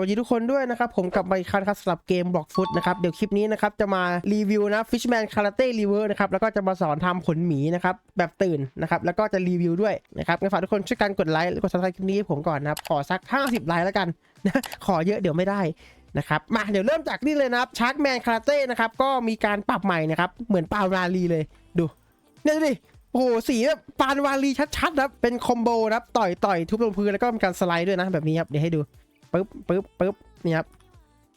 วัสดีทุกคนด้วยนะครับ ผมกลับมาอีกครั้งครับสำหรับเกมบล็อกฟุตนะครับเดี๋ยวคลิปนี้นะครับจะมารีวิวนะ Fishman Karate River นะครับแล้วก็จะมาสอนทำผลหมีนะครับแบบตื่นนะครับแล้วก็จะรีวิวด้วยนะครับงั้นฝากทุกคนช่วยกันกดไลค์และกดซับสไครต์คลิปนี้ให้ผมก่อนนะครับขอสัก 50 ไลค์แล้วกันนะขอเยอะเดี๋ยวไม่ได้นะครับมาเดี๋ยวเริ่มจากนี่เลยนะครับชาร์กแมนคาราเต้นะครับก็มีการปรับใหม่นะครับเหมือนปาวนาลีเลยดูเนี่ยดิโอ้โหสีแบบปานวาลีชัดๆนะเป็นคอมโบนะครับต่อยต่อยทุบลงพื้นแล้วก็มีการสไลด์ด้วยนะแบบนี้ครับเดี๋ยวให้ดู ปึ๊บปึ๊บปึ๊บนี่ครับ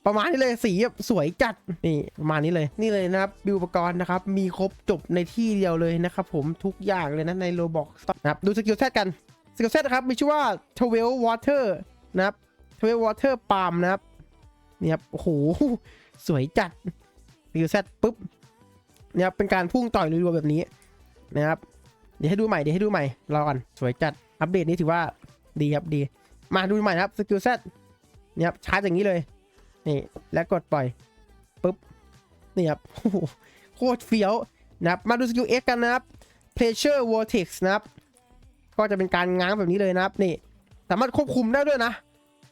ประมาณนี้เลยสีแบบสวยจัดนี่ประมาณนี้เลย นี่เลยนะครับบิวอุปกรณ์นะครับมีครบจบในที่เดียวเลยนะครับผมทุกอย่างเลยนะในโลบอกนะครับดูสกิลเซตกันสกิลเซตนะครับมีชื่อว่า t w e l Water นะครับ t w e l Water Palm นะครับนี่ครับโอ้โหสวยจัดสกิลเซตปุ๊บนี่ครับเป็นการพุ่งต่อยรัวๆแบบนี้นะครับเดี๋ยวให้ดูใหม่เดี๋ยวให้ดูใหม่รอก่อนสวยจัดอัปเดตนี้ถือว่าดีครับดี มาดูใหม่นะครับสกิลเซต นี่ยครับชาร์จอย่างนี้เลย นี่ แล้วกดปล่อยปุ๊บนี่ครับโอ้โหโคตรเฟี้ยวนะครับมาดูสกิล X กันนะครับ Pressure Vortex นะครับ ก็จะเป็นการง้างแบบนี้เลยนะครับ นี่ สามารถควบคุมได้ด้วยนะ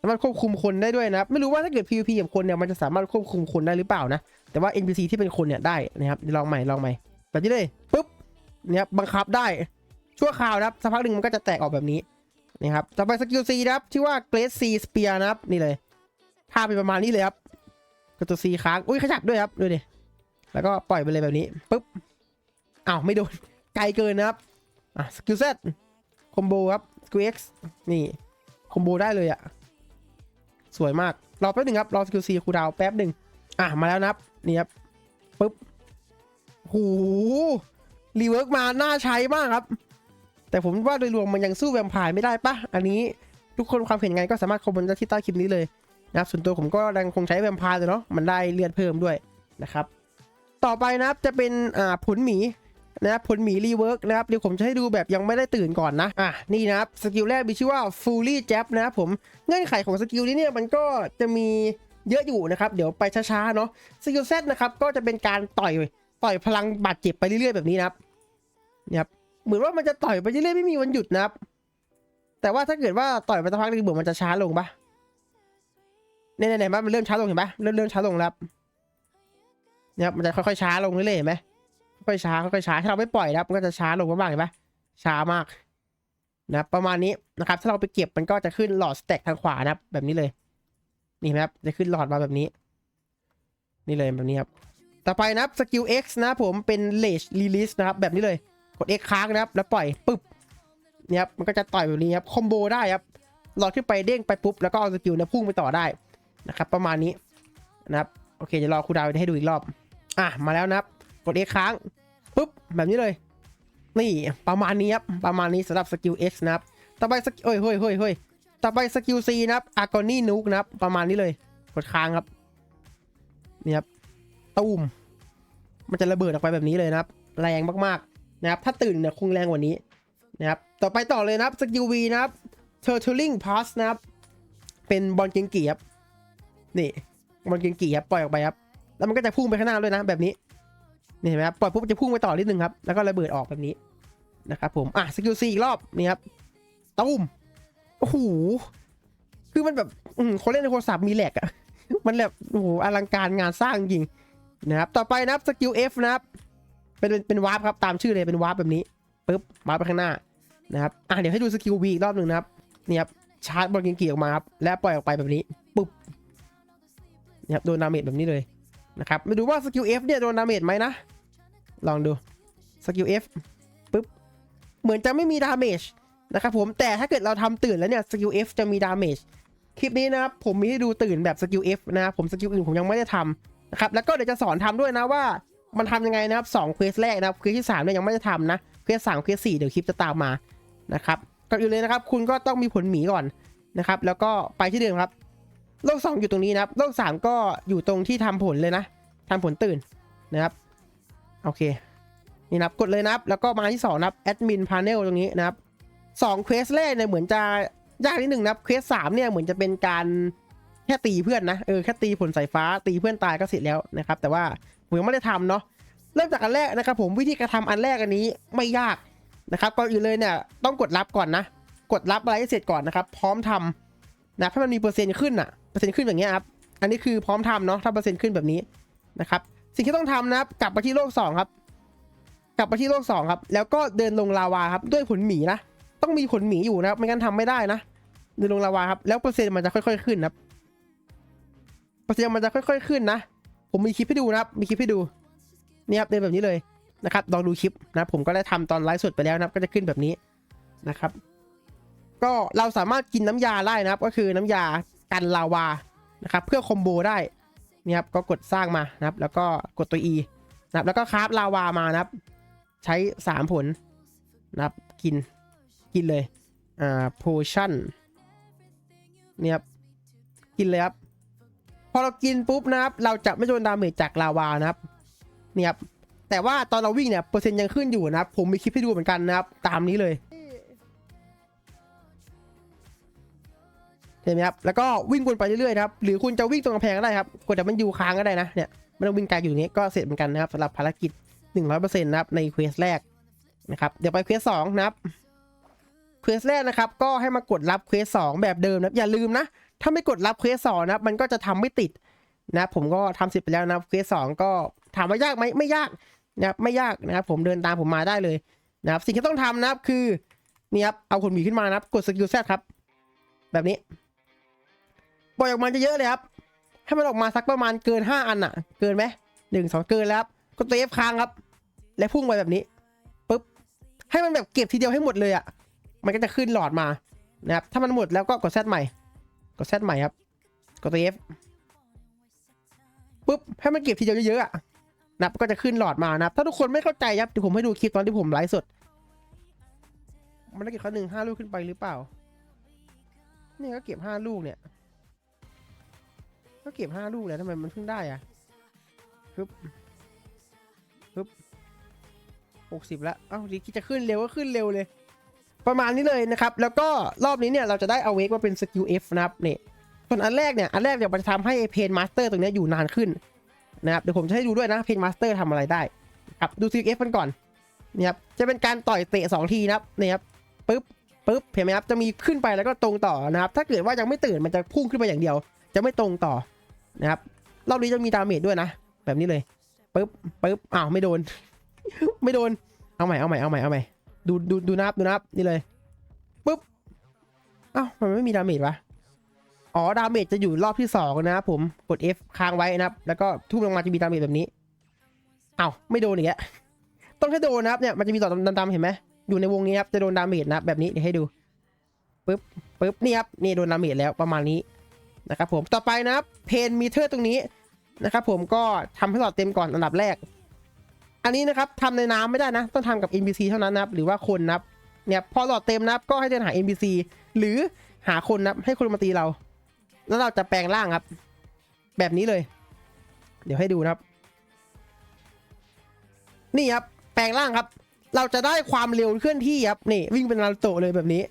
สามารถควบคุมคนได้ด้วยนะครับ ไม่รู้ว่าถ้าเกิด PVP กับคนเนี่ยมันจะสามารถควบคุมคนได้หรือเปล่านะ แต่ว่า NPC ที่เป็นคนเนี่ยได้นะครับลองใหม่ลองใหม่แบบนี้เลยปุ๊บเนี่ยบบังคับได้ชั่วคราวนะครับสักพักหนึ่งมันก็จะแตกออกแบบนี้ นี่ครับต่อไปสกิล C นะครับชื่อว่า Great C Spear นะครับ นี่เลยท่าเป็นประมาณนี้เลยครับกดตัว C ค้างอุ้ยขยับด้วยครับดูดิแล้วก็ปล่อยไปเลยแบบนี้ปุ๊บอ้าวไม่โดนไกลเกินนะครับอะสกิล Z คอมโบครับสกิล X นี่คอมโบได้เลยอะสวยมากรอแป๊บหนึ่งครับรอสกิล C คูดาวแป๊บหนึ่งอะมาแล้วนะครับนี่ครับปุ๊บหูรีเวิร์กมาน่าใช้มากครับ แต่ผมว่าโดยรวมมันยังสู้แวมไพร์ไม่ได้ปะอันนี้ทุกคนความเห็นงไงก็สามารถคอมเมนต์ได้ที่ใต้คลิปนี้เลยนะครับส่วนตัวผมก็ยังคงใช้แวมไพร์เลยเนาะมันได้เลือดเพิ่มด้วยนะครับ ต่อไปนะครับจะเป็นอ่าผลหมีนะครับผลหมีรีเวิร์กนะครับเดี๋ยวผมจะให้ดูแบบยังไม่ได้ตื่นก่อนนะอะนี่นะครับสกิลแรกมีชื่อว่า fully jab นะครับผมเงื่อนไขของสกิลนี้เนี่ยมันก็จะมีเยอะอยู่นะครับ เดี๋ยวไปช้าๆเนาะสกิลเซตนะครับก็จะเป็นการต่อยต่อยพลังบาดเจ็บไปเรื่อยๆแบบนี้นะครับเนี่ยครับ เหมือนว่ามันจะต่อยไปเรื่อยๆไม่มีวันหยุดนะครับ แต่ว่าถ้าเกิดว่าต่อยไปสักพักนึงเหมือนมันจะช้าลงปะเนี่ยๆๆมันเริ่มช้าลงเห็นปะเริ่มเริ่มช้าลงแล้วเนี่ยมันจะค่อยๆช้าลงเรื่อยๆเห็นไหมค่อยๆช้าค่อยๆช้าถ้าเราไม่ปล่อยนะมันก็จะช้าลงมากๆเห็นปะช้ามากนะประมาณนี้นะครับ ถ้าเราไปเก็บมันก็จะขึ้นหลอดสแต็กทางขวานะครับแบบนี้เลยนี่นไหมครับจะขึ้นหลอดมาแบบนี้ นี่เลยแบบนี้ครับ ต่อไปนะครับสกิล X นะผมเป็น Rage Release นะครับแบบนี้เลย กด X ค้างนะครับ แล้วปล่อยปึ๊บเนี่ยครับมันก็จะต่อยแบบนี้ครับคอมโบได้ครับหลอดขึ้นไปเด้งไปปุ๊บแล้วก็เอาสกิลเนี่ยพุ่งไปต่อได้นะครับประมาณนี้นะครับโอเคจะรอครูดาวให้ดูอีกรอบ อะมาแล้วนะครับ กด X ค้างปุ๊บแบบนี้เลย นี่ประมาณนี้ครับประมาณนี้สำหรับสกิล X นะครับต่อไปสกิลเฮ้ยเฮ้ยเฮ้ยเฮ้ยต่อไปสกิล C นะครับอากอนี่นุกนะครับประมาณนี้เลย กดค้างครับนี่ครับตูมมันจะระเบิดออกไปแบบนี้เลยนะครับ แรงมากๆ นะครับ ถ้าตื่นเนี่ยคงแรงกว่านี้นะครับ ต่อไปต่อเลยนะครับสกิล V นะครับ Turtling Pass นะครับ เป็นบอลเกงกีครับ นี่บอลเกงกีครับปล่อยออกไปครับ แล้วมันก็จะพุ่งไปข้างหน้าด้วยนะแบบนี้ นี่เห็นไหมครับปล่อยปุ๊บจะพุ่งไปต่อนิดนึงครับ แล้วก็ระเบิดออกแบบนี้นะครับผม อะสกิล C อีกรอบนี่ครับตูมโอ้โห คือมันแบบอืมคนเล่นในโทรศัพท์มีแหลกอะมันแบบโอ้โหอลังการงานสร้างจริงนะครับ ต่อไปนะครับสกิล F นะครับ เป็นเป็นวาร์ปครับตามชื่อเลยเป็นวาร์ปแบบนี้ปึ๊บวาร์ปไปข้างหน้านะครับอะเดี๋ยวให้ดูสกิล V อีกรอบหนึ่งนะครับนี่ครับชาร์จบอลเกียออกมาครับและปล่อยออกไปแบบนี้ปุ๊บนี่ครับโดนดาเมจแบบนี้เลยนะครับมาดูว่าสกิล F เนี่ยโดนดาเมจไหมนะ ลองดูสกิล F ปึ๊บเหมือนจะไม่มีดาเมจนะครับผมแต่ถ้าเกิดเราทำตื่นแล้วเนี่ยสกิล F จะมีดาเมจคลิปนี้นะครับผมมีให้ดูตื่นแบบสกิล F นะครับผมสกิลอื่นผมยังไม่ได้ทำนะครับแล้วก็เดี๋ยวจะสอนทำด้วยนะว่า มันทำยังไงนะครับสองเควสแรกนะครับเควสที่สามเนี่ยยังไม่ได้ทำนะเควสสามเควสสี่เดี๋ยวคลิปจะตามมานะครับก่อนอื่นเลยนะครับ คุณก็ต้องมีผลหมีก่อนนะครับ แล้วก็ไปที่เดิมครับโลกสองอยู่ตรงนี้นะครับโลกสามก็อยู่ตรงที่ทำผลเลยนะทำผลตื่นนะครับโอเคนี่นะครับกดเลยนะครับ แล้วก็มาที่2นะครับแอดมินพาเนลตรงนี้นะครับสองเควสแรกเนี่ยเหมือนจะยากนิดหนึ่งนะครับเควสสามเนี่ยเหมือนจะเป็นการแค่ตีเพื่อนนะเออแค่ตีผลสายฟ้าตีเพื่อนตายก็เสร็จแล้วนะครับ แต่ว่า ผมยังไม่ได้ทำเนาะเริ่มจากอันแรกนะครับ ผมวิธีการทำอันแรกอันนี้ไม่ยากนะครับก่อนอื่นเลยเนี่ยต้องกดรับก่อนนะ กดรับอะไรเสร็จก่อนนะครับ พร้อมทำนะถ้ามันมีเปอร์เซ็นต์ขึ้นอะเปอร์เซ็นต์ขึ้นแบบเนี้ยครับอันนี้คือพร้อมทำเนาะถ้าเปอร์เซ็นต์ขึ้นแบบนี้นะครับ สิ่งที่ต้องทำนะครับกลับมาที่โลกสองครับกลับมาที่โลกสองครับ แล้วก็เดินลงลาวาครับด้วยผลหมีนะต้องมีผลหมีอยู่นะครับไม่งั้นทำไม่ได้นะเดินลงลาวาครับแล้วเปอร์เซ็นต์มันจะค่อย ๆ ขึ้นนะครับเปอร์เซ็นต์มันจะค่อย ๆขึ้นนะ ผมมีคลิปให้ดูนะครับมีคลิปให้ดูเนี่ยครับเดินแบบนี้เลยนะครับลองดูคลิปนะผมก็ได้ทำตอนไลฟ์สดไปแล้วนะครับก็จะขึ้นแบบนี้นะครับ ก็เราสามารถกินน้ำยาได้นะครับ ก็คือน้ำยากันลาวานะครับ เพื่อคอมโบได้นี่ครับก็กดสร้างมานะครับ แล้วก็กดตัว E นะครับแล้วก็คราฟลาวามานะครับ ใช้ 3 ผลนะครับกินกินเลยอ่าโพชั่นเนี่ยครับกินเลยครับ อเรากินปุ๊บนะครับ เราจะไม่โดนดาเมจจากลาวานะครับเนี่ยครับแต่ว่าตอนเราวิ่งเนี่ยเปอร์เซ็นต์ยังขึ้นอยู่นะครับ ผมมีคลิปให้ดูเหมือนกันนะครับ ตามนี้เลยเห็นไหมครับแล้วก็วิ่งวนไปเรื่อยๆครับหรือคุณจะวิ่งตรงกำแพงก็ได้ครับกดแต่มันอยู่ค้างก็ได้นะเนี่ยไม่ต้องวิ่งไกลอยู่อย่างนี้ก็เสร็จเหมือนกันนะครับสำหรับภารกิจ 100%นะครับในเควสแรกนะครับเดี๋ยวไปเควสสองนะครับเควสแรกนะครับ ก็ให้มากดรับเควสสองแบบเดิมนะครับอย่าลืมนะ ถ้าไม่กดรับเควสสองนะมันก็จะทำไม่ติดนะผมก็ทำเสร็จไปแล้วนะเควสสองก็ถามว่ายากไหมไม่ยากนะครับไม่ยากนะครับผมเดินตามผมมาได้เลยนะครับสิ่งที่ต้องทำนะครับคือนี่ครับเอาขนหมีขึ้นมานะครับกดสกิลแซครับ แบบนี้ปล่อยออกมาจะเยอะเลยครับให้มันออกมาสักประมาณเกิน 5 อันอะเกินไหมหนึ่งสองเกินแล้วครับกดตัว F ค้างครับ และพุ่งไปแบบนี้ปุ๊บให้มันแบบเก็บทีเดียวให้หมดเลยอะมันก็จะขึ้นหลอดมานะครับถ้ามันหมดแล้วก็กด Z ใหม่ กด Z ใหม่ครับ กดตัว F ปุ๊บ ให้มันเก็บทีเดียวเยอะๆอะนับก็จะขึ้นหลอดมานะถ้าทุกคนไม่เข้าใจครับเดี๋ยวผมให้ดูคลิปตอนที่ผมไลฟ์สด มันได้เก็บข้อหนึ่งห้าลูกขึ้นไปหรือเปล่า เนี่ยก็เก็บห้าลูกเนี่ย ก็เก็บห้าลูกแล้วทำไมมันเพิ่งได้อะฮึบฮึบหกสิบแล้วเอ้าดีคิดจะขึ้นเร็วก็ขึ้นเร็วเลย ประมาณนี้เลยนะครับ แล้วก็รอบนี้เนี่ยเราจะได้เอาเวกมาเป็นสกิล F นะครับนี่ส่วนอันแรกเนี่ย อันแรกเดี๋ยวมันจะทำให้เพนมาสเตอร์ตรงนี้อยู่นานขึ้นนะครับ เดี๋ยวผมจะให้ดูด้วยนะเพนมาสเตอร์ทำอะไรได้ครับดูสกิล F มันก่อนนี่ครับจะเป็นการต่อยเตะสองทีนะครับนี่ครับปึ๊บปึ๊บเห็นไหมครับจะมีขึ้นไปแล้วก็ตรงต่อนะครับ ถ้าเกิดว่ายังไม่ตื่นมันจะพุ่งขึ้นไปอย่างเดียว จะไม่ตรงต่อนะครับรอบนี้จะมีดาเมจด้วยนะ แบบนี้เลยปึ๊บปึ๊บอ้าวไม่โดน ไม่โดนเอาใหม่เอาใหม่เอาใหม่เอาใหม่ ดูดูดูนับดูนับนี่เลยปึ๊บอ้าวมันไม่มีดาเมจวะอ๋อดาเมจจะอยู่รอบที่สองนะครับผมกด F ค้างไว้นะครับ แล้วก็ทุ่มลงมาจะมีดาเมจแบบนี้อ้าวไม่โดนอีกแล้วต้องให้โดนนะครับเนี่ยมันจะมีต่อดำๆเห็นไหมอยู่ในวงนี้ครับจะโดนดาเมจนะแบบนี้เดี๋ยวให้ดูปึ๊บปึ๊บนี่ครับนี่โดนดาเมจแล้วประมาณนี้นะครับผมต่อไปนะครับเพนมีเทอร์ตรงนี้นะครับผมก็ทำให้หลอดเต็มก่อนอันดับแรก อันนี้นะครับทำในน้ำไม่ได้นะ ต้องทำกับ NPC เท่านั้นนะครับหรือว่าคนนะครับเนี่ยพอหลอดเต็มนะครับก็ให้เดินหา NPC หรือหาคนนะครับให้คนมาตีเรา แล้วเราจะแปลงร่างครับ แบบนี้เลย เดี๋ยวให้ดูนะครับ นี่ครับ แปลงร่างครับ เราจะได้ความเร็วเคลื่อนที่ครับนี่วิ่งเป็นนารูโตะเลยแบบนี้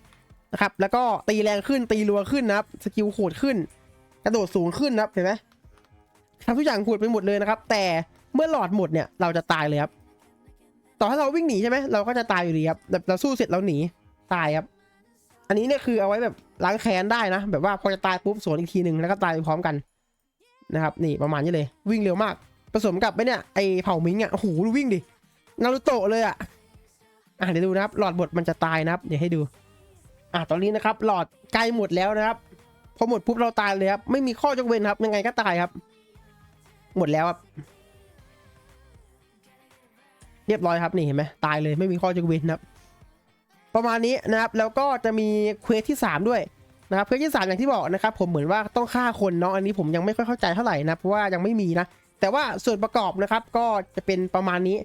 นะครับ แล้วก็ตีแรงขึ้นตีรัวขึ้นนะครับ สกิลโหดขึ้น กระโดดสูงขึ้นนะครับเห็นไหมทำทุกอย่างโหดไปหมดเลยนะครับ แต่ เมื่อหลอดหมดเนี่ยเราจะตายเลยครับ ต่อให้เราวิ่งหนีใช่ไหมเราก็จะตายอยู่ดีครับแบบเราสู้เสร็จเราหนีตายครับ อันนี้เนี่ยคือเอาไว้แบบล้างแค้นได้นะ แบบว่าพอจะตายปุ๊บสวนอีกทีหนึ่งแล้วก็ตายไปพร้อมกันนะครับ นี่ประมาณนี้เลย วิ่งเร็วมาก ผสมกับไอ้เนี่ยไอเผ่ามิงอะโอ้โหดูวิ่งดินารูโตะเลยอะอะเดี๋ยวดูนะครับ หลอดหมดมันจะตายนะครับ เดี๋ยวให้ดู อะตอนนี้นะครับ หลอดใกล้หมดแล้วนะครับพอหมดปุ๊บเราตายเลยครับไม่มีข้อยกเว้นครับ ยังไงก็ตายครับ หมดแล้วครับ เรียบร้อยครับนี่เห็นไหมตายเลยไม่มีข้อยกเว้นนะครับ ประมาณนี้นะครับแล้วก็จะมีเควสที่ 3 ด้วยนะครับเควสที่ 3 อย่างที่บอกนะครับ ผมเหมือนว่าต้องฆ่าคนเนาะอันนี้ผมยังไม่ค่อยเข้าใจเท่าไหร่นะเพราะว่ายังไม่มีนะ แต่ว่าส่วนประกอบนะครับก็จะเป็นประมาณนี้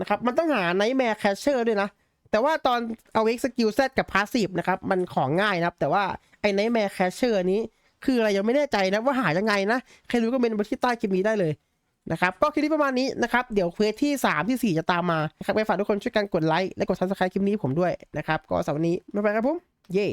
นะครับมันต้องหาไนท์แมร์แคชเชอร์ด้วยนะ แต่ว่าตอนเอาเอ็กซ์กิลเซตกับพาสซีฟนะครับมันของง่ายนะครับ แต่ว่าไอ้ไนท์แมร์แคชเชอร์นี้คืออะไรยังไม่แน่ใจนะว่าหายังไงนะ ใครรู้ก็เมนมาที่ใต้คลิปนี้ได้เลย นะครับก็คลิปนี้ประมาณนี้นะครับเดี๋ยวเควสที่ 3 ที่ 4 จะตามมานะครับไปฝากทุกคนช่วยกันกดไลค์และกดซับสไครต์คลิปนี้ผมด้วยนะครับก็สำหรับวันนี้ไม่ไปครับผมเย้